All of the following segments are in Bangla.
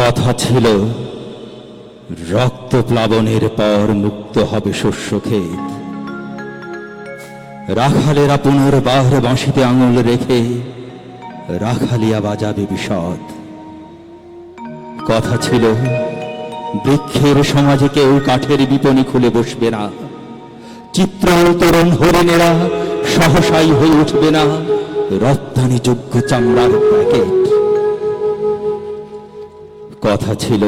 কথা ছিল, রক্ত প্লাবনের পর মুক্ত হবে শস্য ক্ষেত। রাখালেরা পুনর্বার বাঁশিতে আঙুল রেখে রাখালিয়া বাজাবে বিশদ। কথা ছিল, বৃক্ষের সমাজে কেউ কাঠের বিপণী খুলে বসবে না। চিত্র তরুণ হরিণেরা সহসাই হয়ে উঠবে না। রপ্তানি যোগ্য চামড়ার প্যাকেট। কথা ছিল,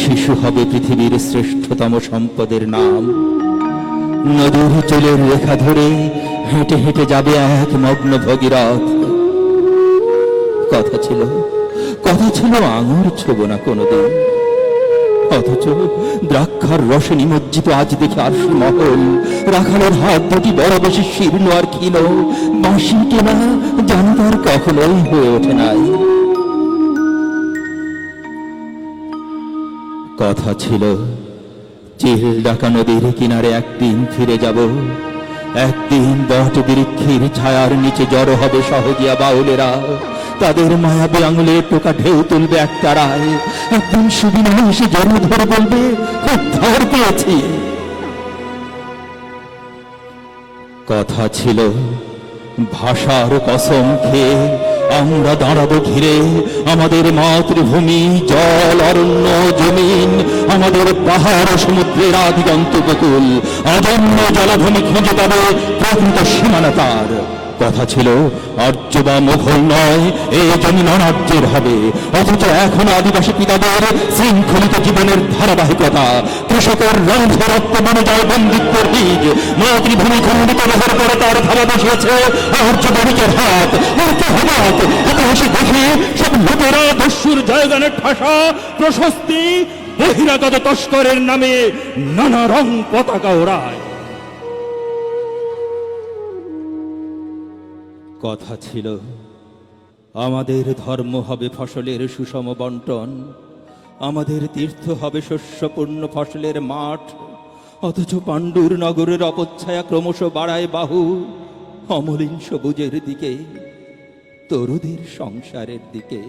শিশু হবে পৃথিবীর শ্রেষ্ঠতম সম্পদের নাম। নদীর চুলের রেখা ধরে হেঁটে হেঁটে যাবে এক মগ্ন ভগীরথ। কথা ছিল কথা ছিল আঙুর ছোব না কোনোদিন। অথচ দ্রাক্ষার রসে নিমজ্জিত আজ দেখে আরশি মহল রাখানোর হাত দুটি বড় বেশি শীর্ণ আর ক্ষীণ। বাঁশি কেনা জানি তার কখনোই হয়ে ওঠে নাই। কথা ছিল, চিল ডাকা নদীর কিনারে একদিন ফিরে যাব। একদিন বট বৃক্ষের ছায়ার নিচে জড়ো হবে সহজিয়া বাউলেরা। তাদের মায়াবী আঙুলে টোকা ঢেউ তুলবে এক তারায় একদিন সুবিনা এসে জড়ো ধরে বলবে পেয়েছি। কথা ছিল, ভাষার কসম খেয়ে আমরা দাঁড়াবো ঘিরে। আমাদের মাতৃভূমি, জল, অরণ্য, জমিন, আমাদের পাহাড়, সমুদ্রের আদিগন্ত উপকূল অদম্য জলাভূমি খুঁজে পাবে প্রকৃত সীমানা তার কথা ছিল আর্য বা মোঘল নয় এ জমি অনার্যের হবে। অথচ এখন আদিবাসী পিতাদের শৃঙ্খলিত জীবনের ধারাবাহিকতা, কৃষকের রন্ধে রক্ত মনে যায় বন্দিত্বের বীজ মাতৃভূমি খণ্ডিত হওয়ার পরে তার ধারা বসিয়েছে আর্য বণিকের হাত, মূর্তি হাত ইতিহাসে দেখে সব লোকেরা দস্যুর জয়গানের ঠাসা প্রশস্তি, বহিরাগত তস্করের নামে নানা রং পতাকা ওড়ায়। কথা ছিল, আমাদের ধর্ম হবে ফসলের সুষম বন্টন, আমাদের তীর্থ হবে শস্যপূর্ণ ফসলের মাঠ, অথচ পাণ্ডুর নগরের অপচ্ছায়া ক্রমশ বাড়ায় বাহু, অমলিন সবুজের দিকে, তরুদের সংসারের দিকে।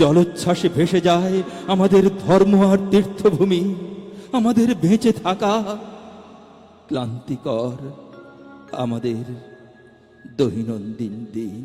জলোচ্ছ্বাসে ভেসে যায় আমাদের ধর্ম আর তীর্থভূমি, আমাদের বেঁচে থাকা ক্লান্তিকর আমাদের দৈনন্দিন দিন।